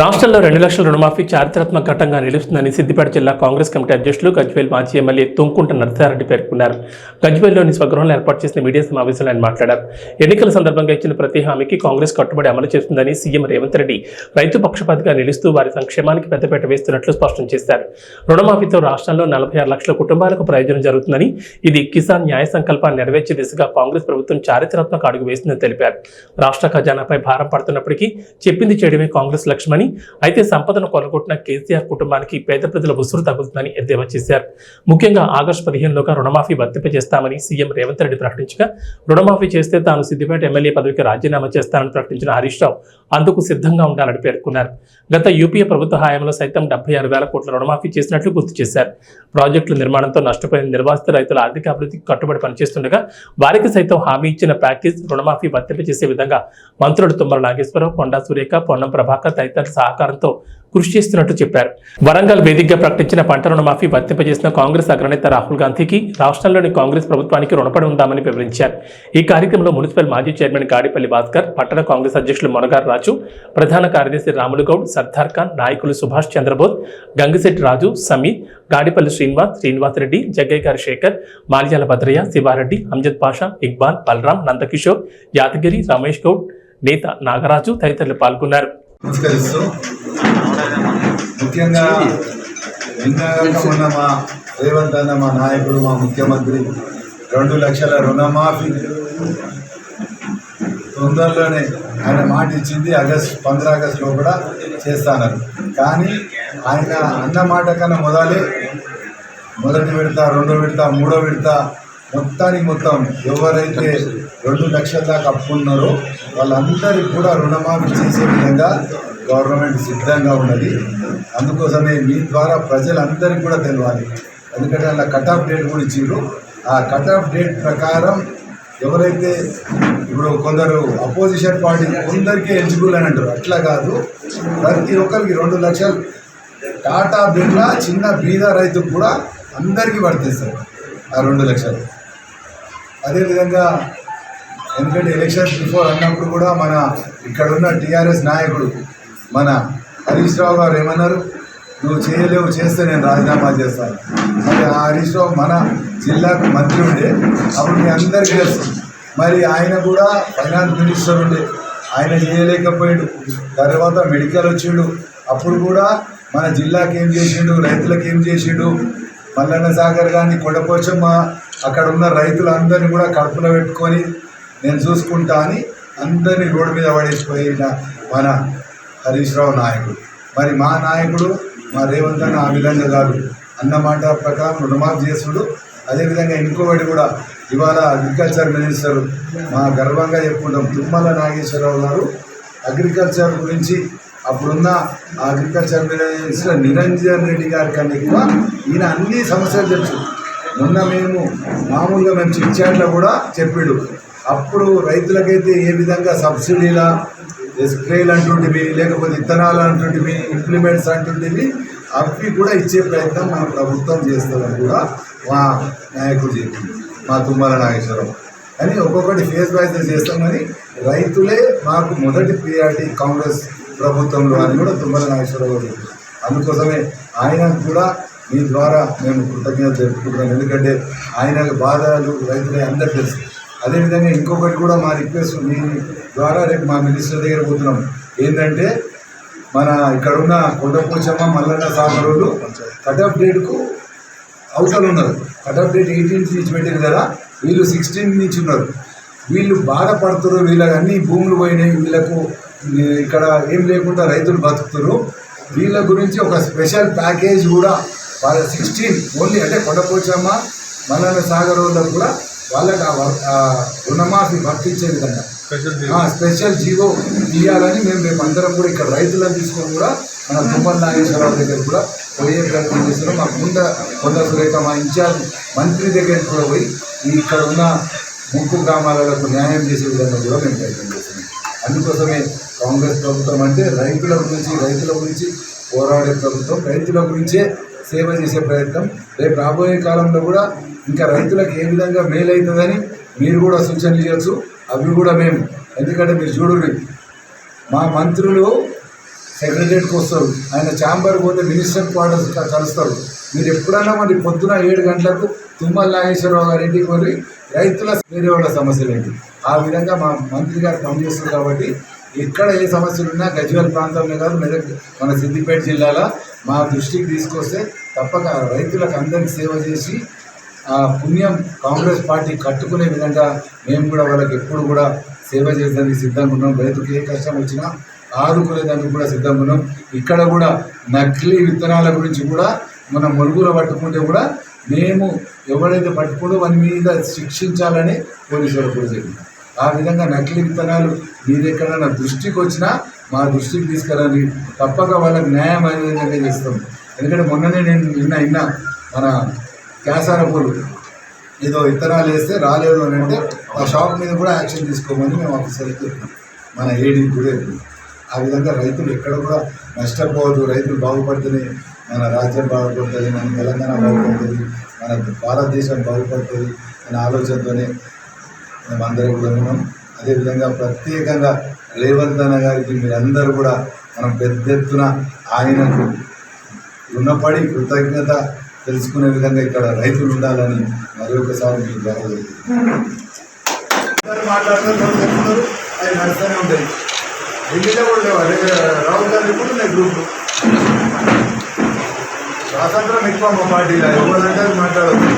రాష్ట్రంలో రెండు లక్షల రుణమాఫీ చారిత్రాత్మక ఘట్టంగా నిలుస్తుందని సిద్దిపేట జిల్లా కాంగ్రెస్ కమిటీ అధ్యక్షులు గజ్వేల్ మాజీ ఎమ్మెల్యే తుంకుంట నరసారెడ్డి పేర్కొన్నారు. గజ్వేల్లోని స్వగృహంలో ఏర్పాటు చేసిన మీడియా సమావేశంలో ఆయన మాట్లాడారు. ఎన్నికల సందర్భంగా ఇచ్చిన ప్రతి హామీకి కాంగ్రెస్ కట్టుబడి అమలు చేస్తుందని సీఎం రేవంత్ రెడ్డి రైతు పక్షపాతిగా నిలుస్తూ వారి సంక్షేమానికి పెద్దపేట వేస్తున్నట్లు స్పష్టం చేశారు. రుణమాఫీతో రాష్ట్రంలో నలభై ఆరు లక్షల కుటుంబాలకు ప్రయోజనం జరుగుతుందని ఇది కిసాన్ న్యాయ సంకల్పాన్ని నెరవేర్చే దిశగా కాంగ్రెస్ ప్రభుత్వం చారిత్రాత్మక అడుగు వేసిందని తెలిపారు. రాష్ట్ర ఖజానాపై భారం పడుతున్నప్పటికీ చెప్పింది చేయడమే కాంగ్రెస్ లక్ష్యమని అయితే సంపదను కొలగొట్టిన కేసీఆర్ కుటుంబానికి పేద ప్రజల ఉసురు తగ్గుతుందని ఎద్దేవా చేశారు. ముఖ్యంగా ఆగస్టు పదిహేనులోగా రుణమాఫీ వర్తింపజేస్తామని సీఎం రేవంత్ రెడ్డి ప్రకటించగా రుణమాఫీ చేస్తే తాను సిద్దిపేట ఎమ్మెల్యే పదవికి రాజీనామా చేస్తానని ప్రకటించిన హరీష్ రావు అందుకు సిద్ధంగా ఉండాలని పేర్కొన్నారు. గత యూపీఏ ప్రభుత్వ హయాంలో సైతం డెబ్బై ఆరు వేల కోట్ల రుణమాఫీ చేసినట్లు గుర్తు చేశారు. ప్రాజెక్టుల నిర్మాణంతో నష్టపోయిన నిర్వాసిత రైతుల ఆర్థిక అభివృద్ధికి కట్టుబడి పనిచేస్తుండగా వారికి సైతం హామీ ఇచ్చిన ప్యాకేజ్ రుణమాఫీ వర్తింపజేసే విధంగా మంత్రులు తుమ్మల నాగేశ్వరరావు కొండా సురేఖ పొన్నం ప్రభాకర్ తదితరులు సహకారంతో కృషి చేస్తున్నట్టు చెప్పారు. వరంగల్ వేదికగా ప్రకటించిన పంట రుణమాఫీ వర్తింపజేసిన కాంగ్రెస్ అగ్రనేత రాహుల్ గాంధీకి రాష్ట్రంలోని కాంగ్రెస్ ప్రభుత్వానికి రుణపడి ఉందామని వివరించారు. ఈ కార్యక్రమంలో మున్సిపల్ మాజీ చైర్మన్ గాడిపల్లి భాస్కర్ పట్టణ కాంగ్రెస్ అధ్యక్షులు మొనగారు రాజు ప్రధాన కార్యదర్శి రాములు గౌడ్ సర్దార్ ఖాన్ నాయకులు సుభాష్ చంద్రబోస్ గంగిశెట్టి రాజు సమీర్ గాడిపల్లి శ్రీనివాస్ శ్రీనివాస్ రెడ్డి జగ్గయ్య గారి శేఖర్ మాలిజాల భద్రయ్య శివారెడ్డి అంజద్ పాషా ఇక్బాల్ బలరాం నందకిషోర్ యాదగిరి రమేష్ గౌడ్ నేత నాగరాజు తదితరులు పాల్గొన్నారు. నమస్కరిస్తూ ముఖ్యంగా నిన్నగాక మొన్న మా రేవంత్ అన్న మా నాయకుడు మా ముఖ్యమంత్రి రెండు లక్షల రుణమాఫీ తొందరలోనే ఆయన మాట ఇచ్చింది ఆగస్ట్ పంద్ర ఆగస్టులో కూడా చేస్తానని. కానీ ఆయన అన్న మాట కన్నా మొదలే మొదటి విడత రెండో విడత మూడో విడత మొత్తానికి మొత్తం ఎవరైతే రెండు లక్షల దాకా అప్పున్నారో వాళ్ళందరికీ కూడా రుణమాఫీ చేసే విధంగా గవర్నమెంట్ సిద్ధంగా ఉన్నది. అందుకోసమే మీ ద్వారా ప్రజలందరికీ కూడా తెలియాలి ఎందుకంటే అలా కట్ ఆఫ్ డేట్ కూడా ఇచ్చిండ్రు ఆ కట్ ఆఫ్ డేట్ ప్రకారం ఎవరైతే ఇప్పుడు కొందరు అపోజిషన్ పార్టీ కొందరికి ఎలిజిబుల్ అని అంటారు. అట్లా కాదు. ప్రతి ఒక్కరికి రెండు లక్షలు టాటా బిర్లా చిన్న బీద రైతుకు కూడా అందరికీ వర్తిస్తారు ఆ రెండు లక్షలు. అదేవిధంగా ఎందుకంటే ఎలక్షన్స్ బిఫోర్ అన్నప్పుడు కూడా మన ఇక్కడున్న టీఆర్ఎస్ నాయకుడు మన హరీష్ రావు గారు ఏమన్నారు? నువ్వు చేయలేవు చేస్తే నేను రాజీనామా చేస్తాను మరి ఆ హరీష్ రావు మన జిల్లాకు మంత్రి ఉండే అప్పుడు మీ అందరికీ తెలుసు. మరి ఆయన కూడా ఫైనాన్స్ మినిస్టర్ ఉండే. ఆయన చేయలేకపోయాడు. తర్వాత మెడికల్ వచ్చిండు. అప్పుడు కూడా మన జిల్లాకి ఏం చేసిండు? రైతులకు ఏం చేసిండు? మల్లన్న సాగర్ కానీ కొడపోచమ్మ అక్కడ ఉన్న రైతులందరినీ కూడా కడుపులో పెట్టుకొని నేను చూసుకుంటా అని అందరినీ రోడ్డు మీద పడేసిపోయిన మన హరీష్ రావు నాయకుడు. మరి మా నాయకుడు మా రేవంత్ అన్న ఆ విధంగా కాదు. అన్నమాట ప్రకారం రుణమాఫ్ చేసుడు. అదేవిధంగా ఇంకోటి కూడా ఇవాళ అగ్రికల్చర్ మినిస్టర్ మా గర్వంగా చెప్పుకుంటాం తుమ్మల నాగేశ్వరరావు గారు. అగ్రికల్చర్ గురించి అప్పుడున్న అగ్రికల్చర్ మినిస్టర్ నిరంజన్ రెడ్డి గారి కన్నా ఎక్కువ ఈయన అన్ని సమస్యలు తెలుసు. మొన్న మేము మామూలుగా మేము చిట్చాట్లో కూడా చెప్పిండు. అప్పుడు రైతులకైతే ఏ విధంగా సబ్సిడీల స్ప్రేలు అంటుంటివి లేకపోతే ఇత్తనాలు అంటుంటివి ఇంప్లిమెంట్స్ అంటుంటివి అవి కూడా ఇచ్చే ప్రయత్నం మన ప్రభుత్వం చేస్తామని కూడా మా నాయకుడు చెప్పింది మా తుమ్మల నాగేశ్వరరావు. అని ఒక్కొక్కటి ఫేస్ వైజ్ చేస్తామని రైతులే మాకు మొదటి ప్రియారిటీ కాంగ్రెస్ ప్రభుత్వంలో అని కూడా తుమ్మల నాగేశ్వరరావు అందుకోసమే ఆయన కూడా మీ ద్వారా మేము కృతజ్ఞత తెలుపుకుంటున్నాం. ఎందుకంటే ఆయన బాధలు రైతులే అందరు తెలుసు. అదేవిధంగా ఇంకొకటి కూడా మా రిక్వెస్ట్ మీ ద్వారా రేపు మా మినిస్టర్ దగ్గర పోతున్నాం. ఏంటంటే మన ఇక్కడ ఉన్న కొండపోచమ్మ మల్లన్న సాగరులు కట్ ఆఫ్ డేట్కు అవసరం ఉన్నారు కట్ ఆఫ్ డేట్ ఎయిటీన్త్ నుంచి పెట్టారు కదా వీళ్ళు సిక్స్టీన్ నుంచి ఉన్నారు. వీళ్ళు బాధపడుతున్నారు వీళ్ళకి అన్ని భూములు పోయినాయి వీళ్ళకు ఇక్కడ ఏం లేకుండా రైతులు బతుకుతారు వీళ్ళ గురించి ఒక స్పెషల్ ప్యాకేజ్ కూడా వాళ్ళ సిక్స్టీన్ ఓన్లీ అంటే కొండపోచమ్మ మల్లన్న సాగర్ వాళ్ళకు కూడా వాళ్ళకి ఆ రుణమాఫీ వర్తించే విధంగా. Special GO. తీయాలని మేము రేపు అందరం కూడా ఇక్కడ రైతులను తీసుకొని కూడా మన తుమ్మల నాగేశ్వరరావు దగ్గర కూడా పోయే ప్రయత్నం చేస్తున్నాం. మా కొండ కొండ సురేఖ మా ఇన్ఛార్జ్ మంత్రి దగ్గరికి కూడా పోయి ఇక్కడ ఉన్న ముక్కు గ్రామాలకు న్యాయం చేసే విధంగా కూడా మేము ప్రయత్నం చేస్తున్నాం. అందుకోసమే కాంగ్రెస్ ప్రభుత్వం అంటే రైతుల గురించి రైతుల గురించి పోరాడే ప్రభుత్వం రైతుల గురించే సేవ చేసే ప్రయత్నం. రేపు రాబోయే కాలంలో కూడా ఇంకా రైతులకు ఏ విధంగా మేలవుతుందని మీరు కూడా సూచనలు చేయొచ్చు అవి కూడా మేము. ఎందుకంటే మీరు చూడండి మా మంత్రులు సెక్రటరియట్కి వస్తారు ఆయన ఛాంబర్ పోతే మినిస్టర్ క్వార్టర్స్ కలుస్తారు. మీరు ఎప్పుడైనా మరి పొద్దున ఏడు గంటలకు తుమ్మల నాగేశ్వరరావు గారి ఇంటికి వెళ్ళి రైతుల వేరే వాళ్ళ సమస్యలు ఏంటి? ఆ విధంగా మా మంత్రి గారు పనిచేస్తారు కాబట్టి ఎక్కడ ఏ సమస్యలు ఉన్నా గజ్వేల్ ప్రాంతంలో కాదు మెదక్ మన సిద్దిపేట జిల్లాలో మా దృష్టికి తీసుకొస్తే తప్పక రైతులకు అందరికి సేవ చేసి ఆ పుణ్యం కాంగ్రెస్ పార్టీ కట్టుకునే విధంగా మేము కూడా వాళ్ళకి ఎప్పుడు కూడా సేవ చేయడానికి సిద్ధంగా ఉన్నాం. రైతుకు ఏ కష్టం వచ్చినా ఆదుకునేదానికి కూడా సిద్ధంగా ఉన్నాం. ఇక్కడ కూడా నకిలీ విత్తనాల గురించి కూడా మనం మురుగులు పట్టుకుంటే కూడా మేము ఎవరైతే పట్టుకుంటూ వాని మీద శిక్షించాలని పోలీసులు కూడా చెప్పింది ఆ విధంగా నకిలీ విత్తనాలు మీరు దృష్టికి వచ్చినా మా దృష్టికి తీసుకురాని తప్పక వాళ్ళకి న్యాయం అనేది చేస్తాం. ఎందుకంటే మొన్ననే నేను నిన్న నిన్న మన క్యాసార పూలు ఏదో ఇత్తనాలు వేస్తే రాలేదు అని అంటే ఆ షాప్ మీద కూడా యాక్షన్ తీసుకోమని మేము ఆఫీసర్కి చెప్పినాం. మన ఏడీ కూడా చెప్పినాం. ఆ విధంగా రైతులు ఎక్కడ కూడా నష్టపోవద్దు. రైతులు బాగుపడుతున్నాయి మన రాజ్యం బాగుపడుతుంది మన తెలంగాణ బాగుపడుతుంది మన భారతదేశం బాగుపడుతుంది అనే ఆలోచనతోనే మేమందరం కూడా ఉన్నాం. అదేవిధంగా ప్రత్యేకంగా రేవంత్ అన్న గారికి మీరందరూ కూడా మనం పెద్ద ఎత్తున ఆయనకు రుణపడి కృతజ్ఞత తెలుసుకునే విధంగా ఇక్కడ రైతులు ఉండాలని మరి ఒకసారి మీకు ద్వారా మాట్లాడుతున్నారు వాళ్ళు అవి నడుస్తూనే ఉంటాయి ఢిల్లీలో కూడా లేవు? అదే రాహుల్ గాంధీ కూడా ఉన్నాయి గ్రూప్. స్వాతంత్రం ఎక్కువ మా పార్టీలో ఎవరంటే అది మాట్లాడదు